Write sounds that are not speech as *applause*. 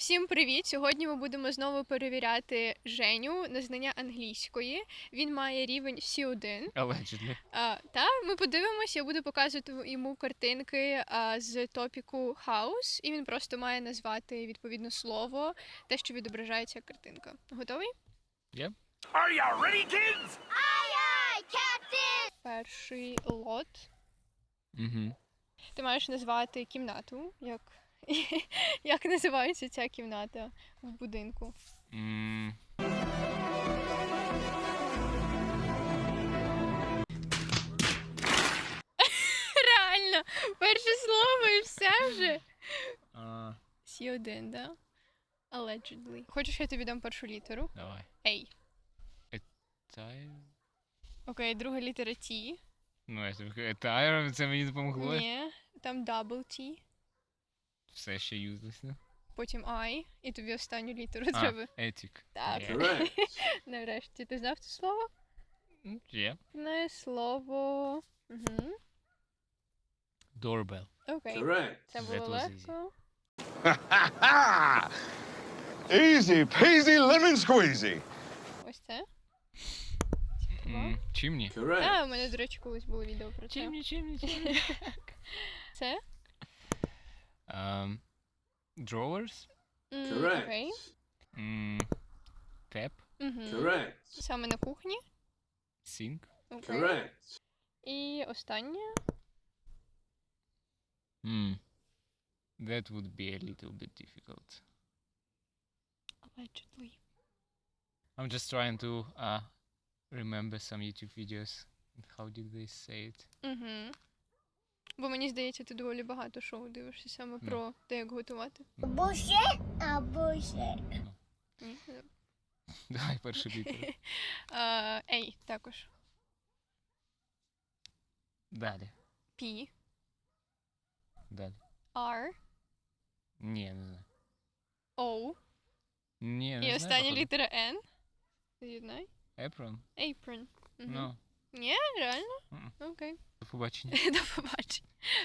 Всім привіт! Сьогодні ми будемо знову перевіряти Женю на знання англійської. Він має рівень C1. Allegedly. А, та ми подивимось, я буду показувати йому картинки а, з топіку House, і він просто має назвати відповідно слово, те, що відображає ця картинка. Готовий? Are you ready, kids? Перший лот. Угу. Ти маєш назвати кімнату, як, *laughs* як називається ця кімната в будинку. Mm. *laughs* Реально, перше слово і все вже. Uh, C1, да? Allegedly. Хочеш, я тобі дам першу літеру? давай. A. Тайр? Окей, друга літера T. Ну, я тобі кажу, це мені допомогло. Ні. Там double T, Все ще юзлесно. потім I, і тобі останню літеру А, треба. етік. Так. Є. Correct. *laughs* Нарешті. Ти знав це слово? М, Є. Не слово. Угу. Doorbell. Окей. Correct. Це That було was easy. легко. *laughs* Easy peasy lemon squeezy. Ось це. М, Чимні. Correct. А, у мене, до речі, колись було відео про це. Чимні, чимні, чимні. *laughs* Це? Um, drawers. М, Correct. Окей. Mm, tap. Угу. Correct. Саме на кухні. Sink. Окей. Correct. І останнє. Mm. That would be a little bit difficult. Allegedly. I'm just trying to uh, remember some YouTube videos. How did they say it? Угу. Бо мені здається, ти доволі багато шоу дивишся саме Ну. про те, як готувати. Bullshit? Uh, bullshit. Ні? Давай першу літеру. *laughs* Ей, також. Далі. P, Далі. R, Ні, не знаю. O. Ні, не І знаю, остання літера N. З'єднай. Apron? Apron. Мгм. Ну, Ні, реально? Окей. Побачення. *laughs* До побачення.